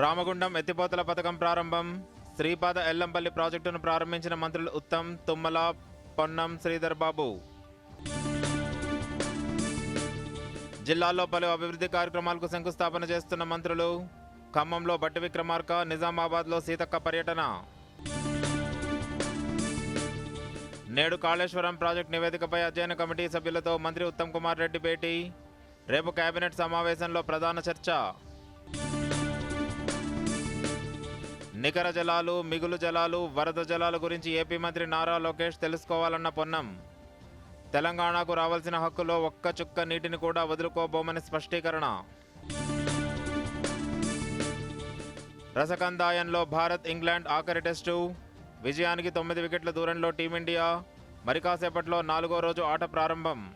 రామగుండం ఎత్తిపోతల పథకం ప్రారంభం. శ్రీపాద ఎల్లంపల్లి ప్రాజెక్టును ప్రారంభించిన మంత్రులు ఉత్తమ్ తుమ్మల పొన్నం శ్రీధర్ బాబు. జిల్లాలో పలు అభివృద్ధి కార్యక్రమాలకు శంకుస్థాపన చేస్తున్న మంత్రులు ఖమ్మంలో బట్టి విక్రమార్క నిజామాబాద్లో సీతక్క పర్యటన. నేడు కాళేశ్వరం ప్రాజెక్టు నివేదికపై అధ్యయన కమిటీ సభ్యులతో మంత్రి ఉత్తమ్ కుమార్ రెడ్డి భేటీ. రేపు కేబినెట్ సమావేశంలో ప్రధాన చర్చ. నికర జలాలు మిగులు జలాలు వరద జలాల గురించి ఏపీ మంత్రి నారా లోకేష్ తెలుసుకోవాలన్న పొన్నం. తెలంగాణకు రావాల్సిన హక్కులో ఒక్క చుక్క నీటిని కూడా వదులుకోబోమని స్పష్టీకరణ. రసకందాయంలో భారత్ ఇంగ్లాండ్ ఆఖరి టెస్టు. విజయానికి తొమ్మిది వికెట్ల దూరంలో టీమిండియా. మరికాసేపట్లో నాలుగో రోజు ఆట ప్రారంభం.